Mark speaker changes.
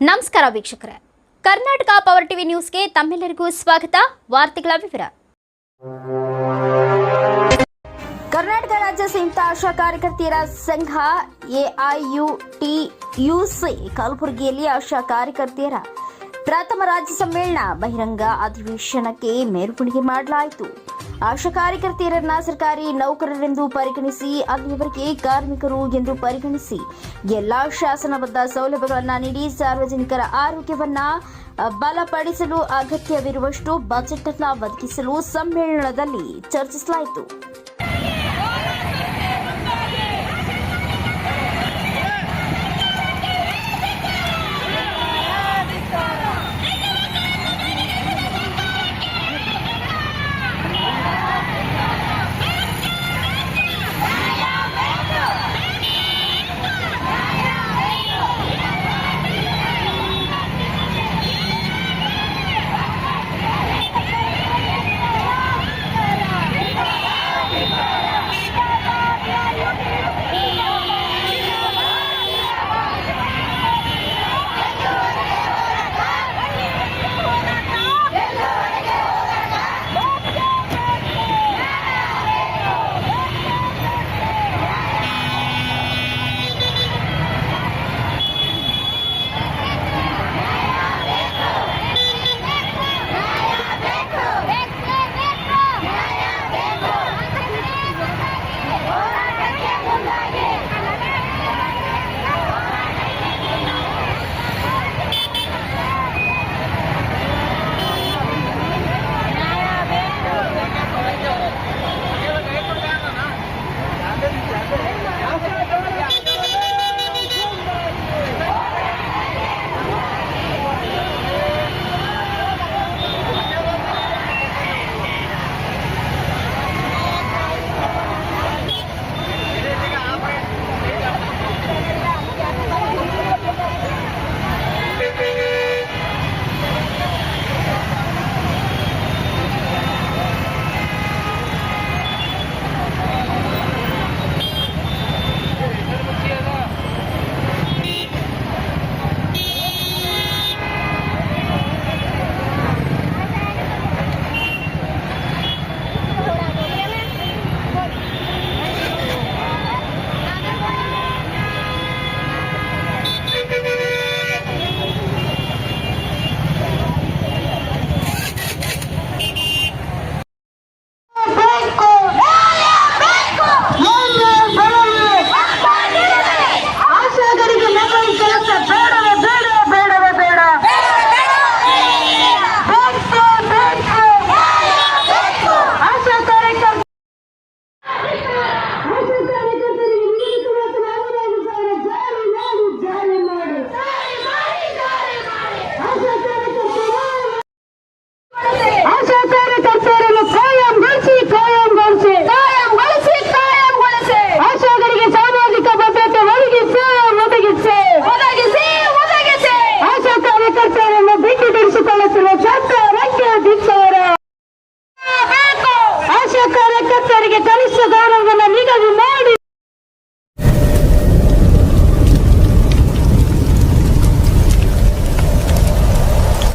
Speaker 1: ನಮಸ್ಕಾರ ವೀಕ್ಷಕರೇ. Karnataka power TV ನ್ಯೂಸ್ಗೆ ತಮ್ಮೆಲ್ಲರಿಗೂ ಸ್ವಾಗತ. ವಾರ್ತೆಗಳ ವಿವರ. ಕರ್ನಾಟಕ ರಾಜ್ಯ ಸಂಯುಕ್ತ ಆಶಾ ಕಾರ್ಯಕರ್ತೆಯರ ಸಂಘ ಎಐಯುಟಿಯುಸಿ ಕಲಬುರಗಿಯಲ್ಲಿ ಆಶಾ ಕಾರ್ಯಕರ್ತೆಯರ ಪ್ರಥಮ ರಾಜ್ಯ ಸಮ್ಮೇಳನ ಬಹಿರಂಗ ಅಧಿವೇಶನಕ್ಕೆ ಮೇಲ್ಪುಣಿಗೆ ಮಾಡಲಾಯಿತು. ಆಶಾ ಕಾರ್ಯಕರ್ತೆಯರನ್ನ ಸರ್ಕಾರಿ ನೌಕರರೆಂದು ಪರಿಗಣಿಸಿ ಅಲ್ಲಿಯವರೆಗೆ ಕಾರ್ಮಿಕರು ಎಂದು ಪರಿಗಣಿಸಿ ಎಲ್ಲಾ ಶಾಸನಬದ್ಧ ಸೌಲಭ್ಯಗಳನ್ನು ನೀಡಿ ಸಾರ್ವಜನಿಕರ ಆರೋಗ್ಯವನ್ನ ಬಲಪಡಿಸಲು ಅಗತ್ಯವಿರುವಷ್ಟು ಬಜೆಟ್ ಅನ್ನ ಒದಗಿಸಲು ಸಮ್ಮೇಳನದಲ್ಲಿ ಚರ್ಚಿಸಲಾಯಿತು.